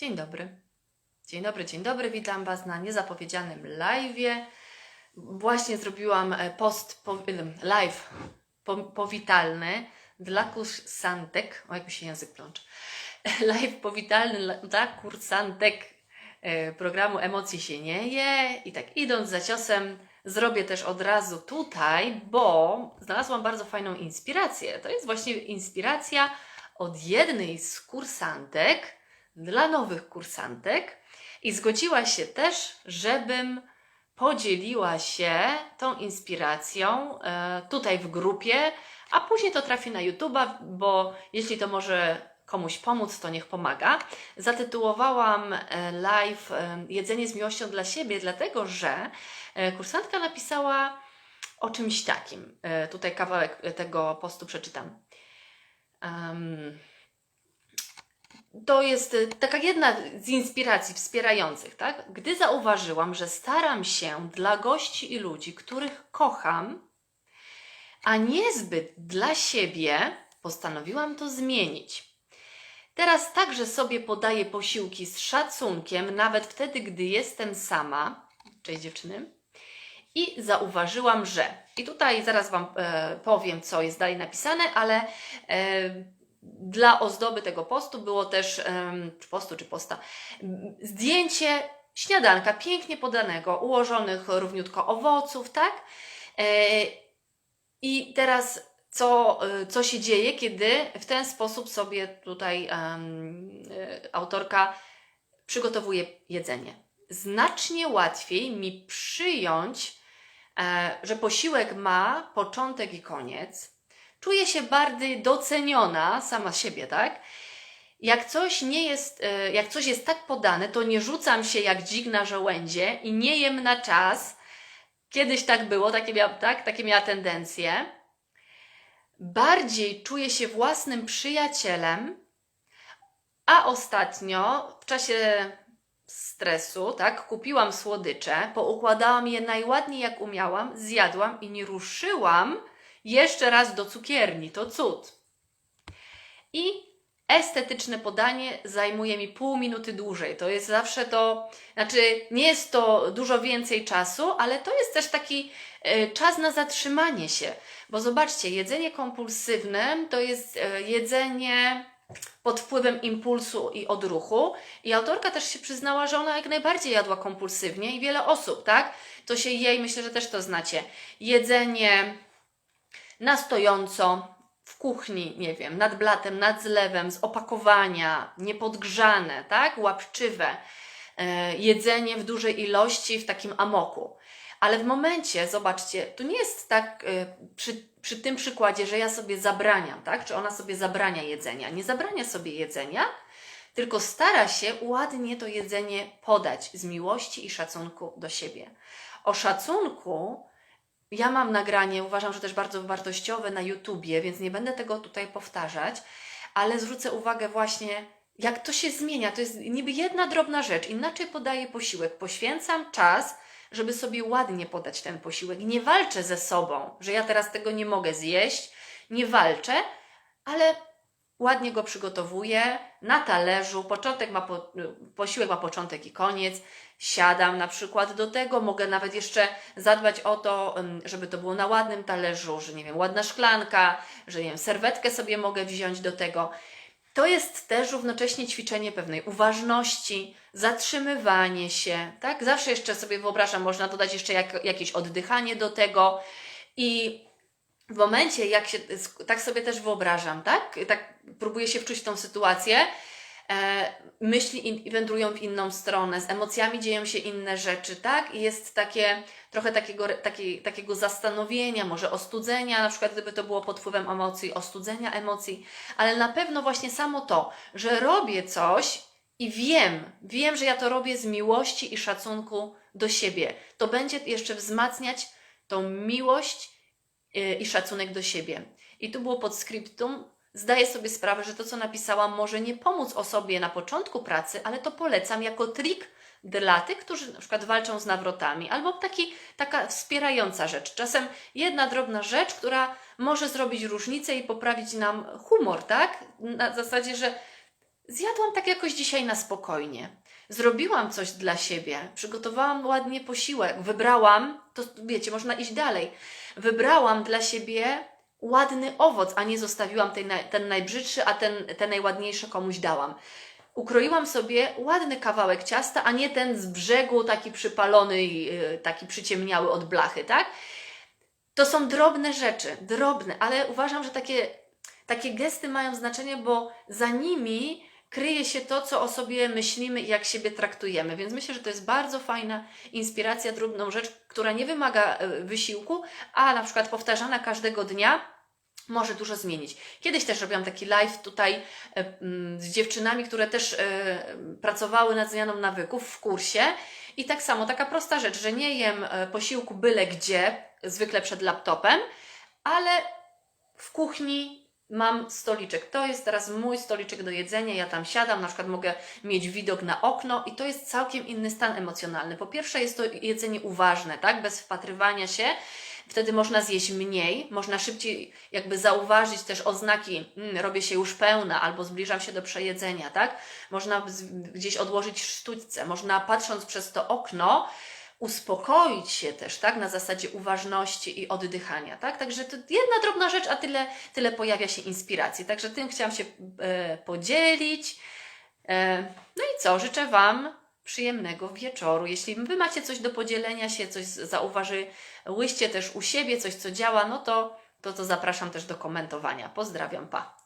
Dzień dobry. Dzień dobry, dzień dobry. Witam Was na niezapowiedzianym live'ie. Właśnie zrobiłam e, post po, live po, powitalny dla kursantek. O, jak mi się język plącze. Live powitalny dla- dla kursantek e, programu Emocji się nie je. I tak idąc za ciosem, zrobię też od razu tutaj, bo znalazłam bardzo fajną inspirację. To jest właśnie inspiracja od jednej z kursantek dla nowych kursantek i zgodziła się też, żebym podzieliła się tą inspiracją e, tutaj w grupie, a później to trafi na YouTube'a, bo jeśli to może komuś pomóc, to niech pomaga. Zatytułowałam e, live e, Jedzenie z miłością dla siebie, dlatego że kursantka napisała o czymś takim. Tutaj kawałek tego postu przeczytam. Em, to jest y, taka jedna z inspiracji wspierających, tak? Gdy zauważyłam, że staram się dla gości i ludzi, których kocham, a niezbyt dla siebie, postanowiłam to zmienić. Teraz także sobie podaję posiłki z szacunkiem, nawet wtedy, gdy jestem sama. Cześć dziewczyny. I zauważyłam, że. I tutaj zaraz Wam e, powiem, co jest dalej napisane, ale e, dla ozdoby tego postu było też, czy postu, czy posta, zdjęcie śniadanka pięknie podanego, ułożonych równiutko owoców, tak? E, I teraz co, co się dzieje, kiedy w ten sposób sobie tutaj e, autorka przygotowuje jedzenie? Znacznie łatwiej mi przyjąć, e, że posiłek ma początek i koniec, czuję się bardziej doceniona sama siebie, tak? Jak coś nie jest, e, jak coś jest tak podane, to nie rzucam się jak dzik na żołędzie i nie jem na czas. Kiedyś tak było, takie, mia, tak? takie miała tendencje. Bardziej czuję się własnym przyjacielem, a ostatnio w czasie stresu, tak, kupiłam słodycze, poukładałam je najładniej jak umiałam, zjadłam i nie ruszyłam jeszcze raz do cukierni. To cud. I estetyczne podanie zajmuje mi pół minuty dłużej. To jest zawsze to, znaczy nie jest to dużo więcej czasu, ale to jest też taki e, czas na zatrzymanie się. Bo zobaczcie, jedzenie kompulsywne to jest e, jedzenie pod wpływem impulsu i odruchu. I autorka też się przyznała, że ona jak najbardziej jadła kompulsywnie i wiele osób, tak? To się je i myślę, że też to znacie. Jedzenie na stojąco, w kuchni, nie wiem, nad blatem, nad zlewem, z opakowania, niepodgrzane, tak? Łapczywe. E, jedzenie w dużej ilości, w takim amoku. Ale w momencie, zobaczcie, to nie jest tak e, przy, przy tym przykładzie, że ja sobie zabraniam, tak? Czy ona sobie zabrania jedzenia. Nie zabrania sobie jedzenia, tylko stara się ładnie to jedzenie podać z miłości i szacunku do siebie. O szacunku ja mam nagranie, uważam, że też bardzo wartościowe na YouTubie, więc nie będę tego tutaj powtarzać, ale zwrócę uwagę właśnie, jak to się zmienia. To jest niby jedna drobna rzecz. Inaczej podaję posiłek, poświęcam czas, żeby sobie ładnie podać ten posiłek. Nie walczę ze sobą, że ja teraz tego nie mogę zjeść, nie walczę, ale ładnie go przygotowuję na talerzu. Początek ma po, posiłek ma początek i koniec. Siadam na przykład do tego, mogę nawet jeszcze zadbać o to, żeby to było na ładnym talerzu, że nie wiem, ładna szklanka, że nie wiem, serwetkę sobie mogę wziąć do tego. To jest też równocześnie ćwiczenie pewnej uważności, zatrzymywanie się, tak? Zawsze jeszcze sobie wyobrażam, można dodać jeszcze jak, jakieś oddychanie do tego i w momencie, jak się, tak sobie też wyobrażam, tak? Tak próbuję się wczuć w tą sytuację, e, myśli in, wędrują w inną stronę, z emocjami dzieją się inne rzeczy, tak? I jest takie, trochę takiego, taki, takiego zastanowienia, może ostudzenia, na przykład gdyby to było pod wpływem emocji, ostudzenia emocji, ale na pewno właśnie samo to, że robię coś i wiem, wiem, że ja to robię z miłości i szacunku do siebie. To będzie jeszcze wzmacniać tą miłość i szacunek do siebie. I tu było podscriptum. Zdaję sobie sprawę, że to, co napisałam, może nie pomóc osobie na początku pracy, ale to polecam jako trik dla tych, którzy na przykład walczą z nawrotami, albo taki, taka wspierająca rzecz. Czasem jedna drobna rzecz, która może zrobić różnicę i poprawić nam humor, tak? Na zasadzie, że zjadłam tak jakoś dzisiaj na spokojnie. Zrobiłam coś dla siebie, przygotowałam ładnie posiłek, wybrałam, to wiecie, można iść dalej. Wybrałam dla siebie ładny owoc, a nie zostawiłam tej, ten najbrzydszy, a ten, ten najładniejszy komuś dałam. Ukroiłam sobie ładny kawałek ciasta, a nie ten z brzegu, taki przypalony, yy, taki przyciemniały od blachy, tak? To są drobne rzeczy, drobne, ale uważam, że takie, takie gesty mają znaczenie, bo za nimi kryje się to, co o sobie myślimy i jak siebie traktujemy. Więc myślę, że to jest bardzo fajna inspiracja, drobną rzecz, która nie wymaga e, wysiłku, a na przykład powtarzana każdego dnia może dużo zmienić. Kiedyś też robiłam taki live tutaj e, mm, z dziewczynami, które też e, pracowały nad zmianą nawyków w kursie. I tak samo, taka prosta rzecz, że nie jem posiłku byle gdzie, zwykle przed laptopem, ale w kuchni mam stoliczek. To jest teraz mój stoliczek do jedzenia. Ja tam siadam, na przykład mogę mieć widok na okno i to jest całkiem inny stan emocjonalny. Po pierwsze jest to jedzenie uważne, tak? Bez wpatrywania się. Wtedy można zjeść mniej, można szybciej jakby zauważyć też oznaki, mm, robię się już pełna albo zbliżam się do przejedzenia, tak? Można gdzieś odłożyć sztućce, można patrząc przez to okno uspokoić się też, tak? Na zasadzie uważności i oddychania, tak? Także to jedna drobna rzecz, a tyle, tyle pojawia się inspiracji. Także tym chciałam się e, podzielić. E, no i co? Życzę Wam przyjemnego wieczoru. Jeśli Wy macie coś do podzielenia się, coś zauważyłyście też u siebie, coś co działa, no to, to, to zapraszam też do komentowania. Pozdrawiam, pa!